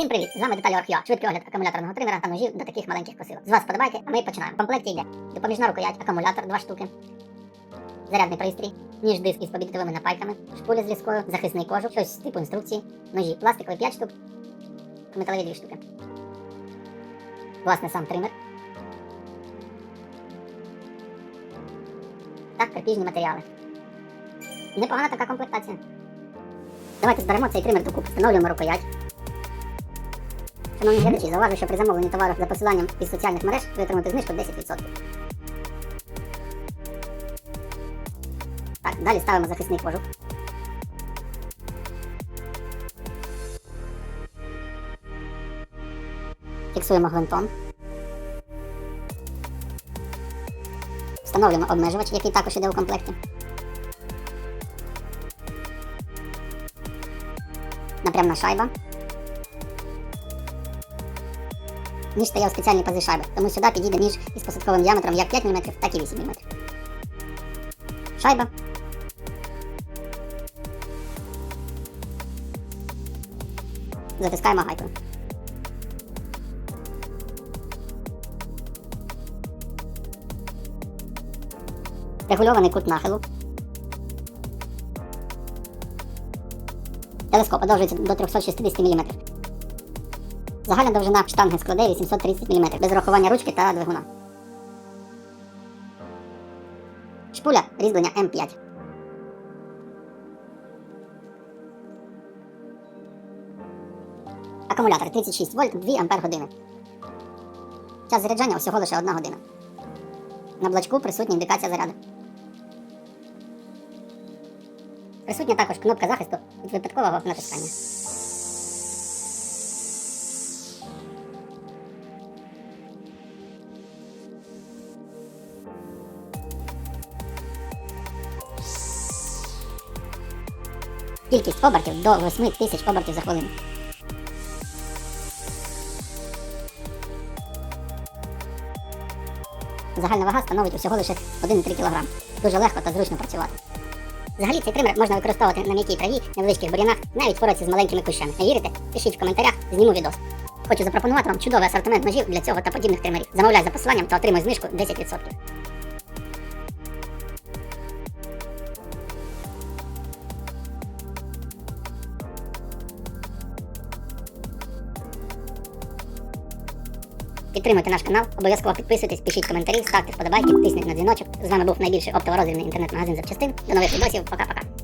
Всім привіт! З вами деталі Орхіа. Швидкий огляд акумуляторного тримера та ножів до таких маленьких посилок. З вас подобайки, а ми починаємо. В комплекті йде допоміжна рукоять, акумулятор 2 штуки, зарядний пристрій, ніж диск із побітовими напайками, шпуля з ліскою, захисний кожух, щось типу інструкції, ножі, пластикові 5 штук, металеві 2 штуки. Власне, сам тример. Та крепіжні матеріали. Непогана така комплектація. Давайте зберемо цей тример докупи, встановлюємо рукоять. Шановні глядачі, зауважу, що при замовленні товару за посиланням із соціальних мереж ви отримаєте знижку 10%. Так, далі ставимо захисний кожух. Фіксуємо гвинтом. Встановлюємо обмежувач, який також іде у комплекті. Напрямна шайба. Ніж стояв спеціальні пази шайби, тому сюди підійде ніж із посадковим діаметром як 5 мм, так і 8 мм. Шайба. Затискаємо гайкою. Регульований кут нахилу. Телескоп подовжується до 360 мм. Загальна довжина штанги складе 830 мм без урахування ручки та двигуна. Шпуля різьблення М5. Акумулятор 36 вольт 2 ампер години. Час заряджання усього лише 1 година. На блочку присутня індикація заряду. Присутня також кнопка захисту від випадкового натискання. Кількість обертів до 8 тисяч обертів за хвилину. Загальна вага становить усього лише 1,3 кг. Дуже легко та зручно працювати. Взагалі цей тример можна використовувати на м'якій траві, невеличких бур'янах, навіть впоратися з маленькими кущами. Не вірите? Пишіть в коментарях, зніму відос. Хочу запропонувати вам чудовий асортимент ножів для цього та подібних тримерів. Замовляй за посиланням та отримуй знижку 10%. Підтримуйте наш канал, обов'язково підписуйтесь, пишіть коментарі, ставте вподобайки, тисніть на дзвіночок. З вами був найбільший оптово-розрібний інтернет-магазин запчастин. До нових відосів, пока-пока.